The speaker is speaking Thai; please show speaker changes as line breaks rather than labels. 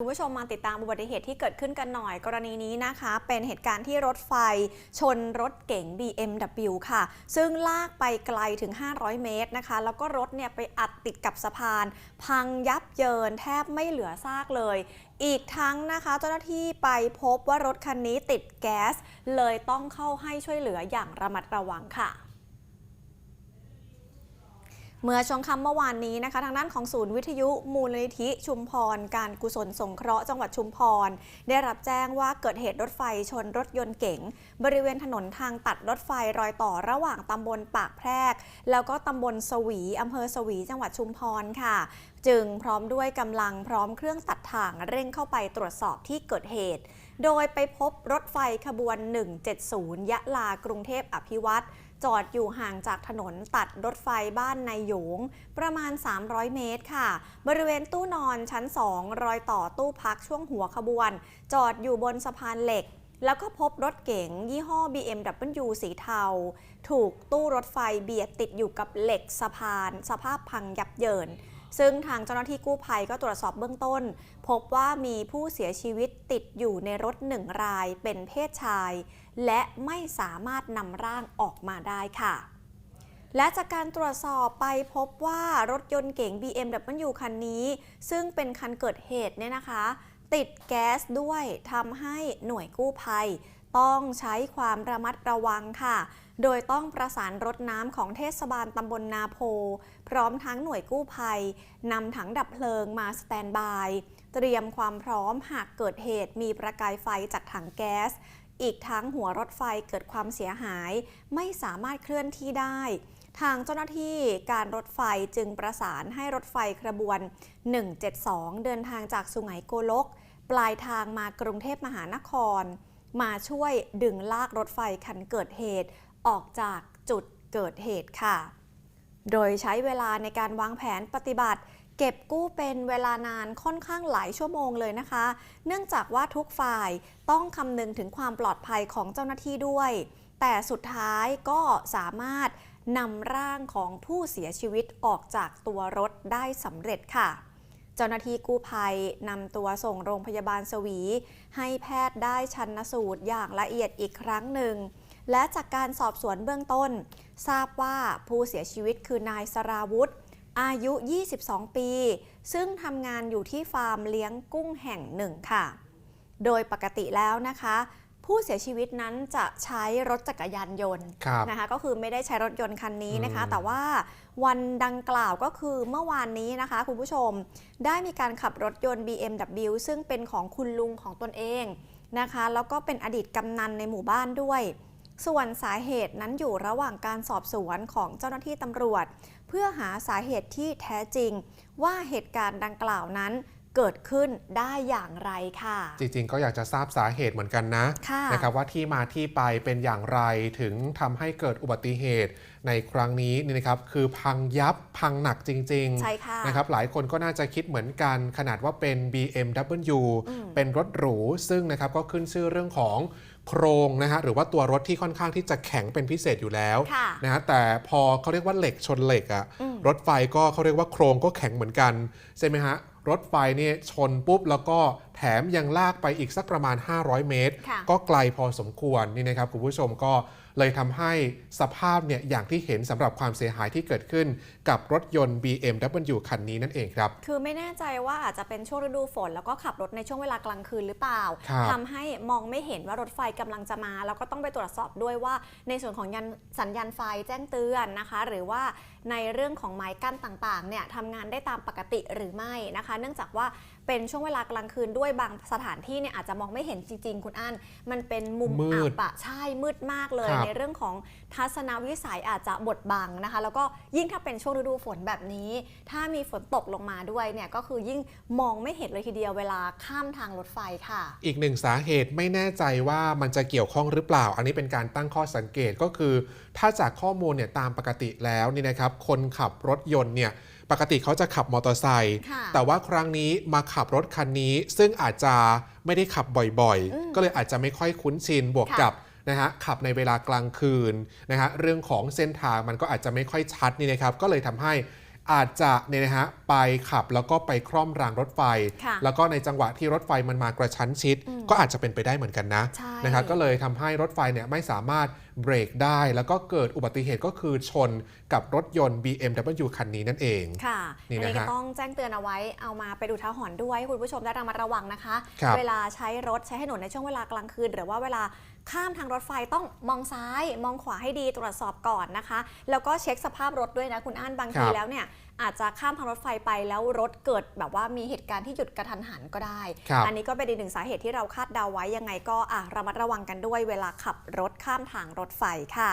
คุณผู้ชมมาติดตามอุบัติเหตุที่เกิดขึ้นกันหน่อยกรณีนี้นะคะ เป็นเหตุการณ์ที่รถไฟชนรถเก๋ง BMW ค่ะ ซึ่งลากไปไกลถึง 500 เมตรนะคะ แล้วก็รถเนี่ยไปอัดติดกับสะพาน พังยับเยินแทบไม่เหลือซากเลย อีกทั้งนะคะเจ้าหน้าที่ไปพบว่ารถคันนี้ติดแก๊ส เลยต้องเข้าให้ช่วยเหลืออย่างระมัดระวังค่ะ เมื่อช่วงค่ำเมื่อวานนี้นะคะ ทางด้านของศูนย์วิทยุมูลนิธิชุมพร การกุศลสงเคราะห์จังหวัดชุมพร ได้รับแจ้งว่าเกิดเหตุรถไฟชนรถยนต์เก๋ง บริเวณถนนทางตัดรถไฟรอยต่อระหว่างตำบลปากแพรก แล้วก็ตำบลสวีอำเภอสวีจังหวัดชุมพรค่ะจึงพร้อมด้วยกำลังพร้อมเครื่องตัดถ่างเร่งเข้าไปตรวจสอบที่เกิดเหตุ โดยไปพบรถไฟขบวน 170 ยะลากรุงเทพอภิวัตร จอดอยู่ห่างจากถนนตัดรถไฟบ้านในหยง ประมาณ 300 เมตรค่ะ บริเวณตู้นอนชั้น 2 รอยต่อตู้พักช่วงหัวขบวน จอดอยู่บนสะพานเหล็ก แล้วก็พบรถเก๋งยี่ห้อ BMW สีเทา ถูกตู้รถไฟเบียดติดอยู่กับเหล็กสะพาน สภาพพังยับเยิน ซึ่งทางเจ้าหน้าที่กู้ภัยก็ตรวจสอบเบื้องต้น พบว่ามีผู้เสียชีวิตติดอยู่ในรถหนึ่งรายเป็นเพศชาย และไม่สามารถนำร่างออกมาได้ค่ะ และจากการตรวจสอบไปพบว่ารถยนต์เก๋ง BMW คันนี้ ซึ่งเป็นคันเกิดเหตุเนี่ยนะคะ ติดแก๊สด้วยทำให้หน่วยกู้ภัย ต้องใช้ความระมัดระวังค่ะ โดยต้องประสานรถน้ำของเทศบาลตำบลนาโพ พร้อมทั้งหน่วยกู้ภัยนำถังดับเพลิงมาสแตนบาย เตรียมความพร้อมหากเกิดเหตุมีประกายไฟจากถังแก๊ส อีกทั้งหัวรถไฟเกิดความเสียหาย ไม่สามารถเคลื่อนที่ได้ ทางเจ้าหน้าที่การรถไฟจึงประสานให้รถไฟขบวน 172 เดินทางจากสุไหงโกลก ปลายทางมากรุงเทพมหานคร มาช่วยดึงลากรถไฟคันเกิดเหตุ ออกจากจุดเกิดเหตุค่ะ โดยใช้เวลาในการวางแผนปฏิบัติ เก็บกู้เป็นเวลานานค่อนข้างหลายชั่วโมงเลยนะคะ เนื่องจากว่าทุกฝ่ายต้องคำนึงถึงความปลอดภัยของเจ้าหน้าที่ด้วย แต่สุดท้ายก็สามารถนำร่างของผู้เสียชีวิตออกจากตัวรถได้สำเร็จค่ะ เจ้าหน้าที่กู้ภัยนำตัวส่งโรงพยาบาลสวี ให้แพทย์ได้ชันสูตรอย่างละเอียดอีกครั้งหนึ่ง และจากการสอบสวนเบื้องต้น ทราบว่าผู้เสียชีวิตคือนายสราวุธ อายุ 22 ปี ซึ่งทำงานอยู่ที่ฟาร์มเลี้ยงกุ้งแห่งหนึ่งค่ะ โดยปกติแล้วนะคะ ผู้เสียชีวิตนั้นจะใช้รถจักรยานยนต์
ครับ
นะคะก็คือไม่ได้ใช้รถยนต์คันนี้นะคะ
อืม
แต่ว่าวันดังกล่าวก็คือเมื่อวานนี้นะคะ คุณผู้ชมได้มีการขับรถยนต์ BMW ซึ่งเป็นของคุณลุงของตนเองนะคะ แล้วก็เป็นอดีตกำนันในหมู่บ้านด้วย ส่วนสาเหตุนั้นอยู่ระหว่างการสอบสวนของเจ้าหน้าที่ตำรวจ เพื่อหาสาเหตุที่แท้จริง ว่าเหตุการณ์ดังกล่าวนั้น เกิดขึ้นได้อย่างไรค่ะ
จริง ๆ ก็อยากจะทราบสาเหตุเหมือนกันนะ
ค่ะ
นะครับว่าที่มาที่ไปเป็นอย่างไรถึงทำให้เกิดอุบัติเหตุในครั้งนี้นี่นะครับคือพังยับพังหนักจริง
ใช่ค่ะ
ๆนะครับหลายคนก็น่าจะคิดเหมือนกัน ขนาดว่าเป็น BMW
อืม
เป็นรถหรู ซึ่งนะครับก็ขึ้นชื่อเรื่องของโครงนะฮะหรือว่าตัวรถที่ค่อนข้างที่จะแข็งเป็นพิเศษอยู่แล้ว
ค่ะ
นะฮะแต่พอเขาเรียกว่าเหล็กชนเหล็กอะ
อืม
รถไฟก็เขาเรียกว่าโครงก็แข็งเหมือนกันใช่ไหมฮะ รถไฟนี่ชนปุ๊บแล้วก็ แถมยังลากไปอีกสักประมาณ 500 เมตร
ค่ะ
ก็ไกลพอสมควรนี่นะครับคุณผู้ชมก็เลยทำให้สภาพเนี่ยอย่างที่เห็นสำหรับความเสียหายที่เกิดขึ้นกับรถยนต์ BMW คันนี้นั่นเองครับ
คือไม่แน่ใจว่าอาจจะเป็นช่วงฤดูฝน แล้วก็ขับรถในช่วงเวลากลางคืนหรือเปล่า
ครับ
ทำให้มองไม่เห็นว่ารถไฟกำลังจะมา แล้วก็ต้องไปตรวจสอบด้วยว่า ในส่วนของยันสัญญาณไฟแจ้งเตือนนะคะ หรือว่าในเรื่องของไม้กั้นต่างๆเนี่ยทำงานได้ตามปกติหรือไม่นะคะ เนื่องจากว่าเป็นช่วงเวลากลางคืนด้วยบางสถานที่เนี่ยอาจจะมองไม่เห็นจริงๆ คุณอั้นมันเป็นมุม
มื
อั
ด
บอะใช่มืดมากเลย
ครับ
ในเรื่องของทัศนวิสัยอาจจะบดบังนะคะ แล้วก็ยิ่งถ้าเป็นช่วงฤดูฝนแบบนี้ ถ้ามีฝนตกลงมาด้วยเนี่ยก็คือยิ่งมองไม่เห็นเลยทีเดียวเวลาข้ามทางรถไฟค่ะ
อีกหนึ่งสาเหตุไม่แน่ใจว่ามันจะเกี่ยวข้องหรือเปล่า อันนี้เป็นการตั้งข้อสังเกตก็คือ ถ้าจากข้อมูลเนี่ยตามปกติแล้วนี่นะครับ คนขับรถยนต์เนี่ย ปกติเขาจะขับมอเตอร์ไซค์
ค่ะ
แต่ว่าครั้งนี้มาขับรถคันนี้ ซึ่งอาจจะไม่ได้ขับบ่อย
อืม
ๆก็เลยอาจจะไม่ค่อยคุ้นชินบวก
ค่ะ
กับนะฮะขับในเวลากลางคืนนะฮะเรื่องของเส้นทางมันก็อาจจะไม่ค่อยชัดนี่นะครับ ก็เลยทำให้อาจจะเนี่ยนะฮะไปขับแล้วก็ไปคร่อมรางรถไฟ
ค่ะ
แล้วก็ในจังหวะที่รถไฟมันมากระชั้นชิด
อืม
ก็อาจจะเป็นไปได้เหมือนกันนะ
ใช่
นะครับก็เลยทำให้รถไฟเนี่ยไม่สามารถ เบรกได้ แล้วก็เกิดอุบัติเหตุก็คือชนกับรถยนต์ BMW คันนี้นั่นเอง
ค่ะ
นี่
อัน
นะ
นี้ก็
ฮะ
ต้องแจ้งเตือนเอาไว้เอามาเป็นอุทาหรณ์ด้วยให้คุณผู้ชมได้ระมัดระวังนะคะ
ครับ
เวลาใช้รถใช้ถนนในช่วงเวลากลางคืน หรือว่าเวลาข้ามทางรถไฟต้องมองซ้าย มองขวาให้ดีตรวจสอบก่อนนะคะ แล้วก็เช็คสภาพรถด้วยนะคุณอั้นบางที
ครับ
แล้วเนี่ย อาจจะข้ามทางรถไฟไปแล้วรถเกิดแบบว่ามีเหตุการณ์ที่หยุดกระทันหันก็ได้
ครับ
อันนี้ก็เป็นอีกหนึ่งสาเหตุที่เราคาดเดาไว้ยังไงก็อะระมัดระวังกันด้วยเวลาขับรถข้ามทางรถไฟค่ะ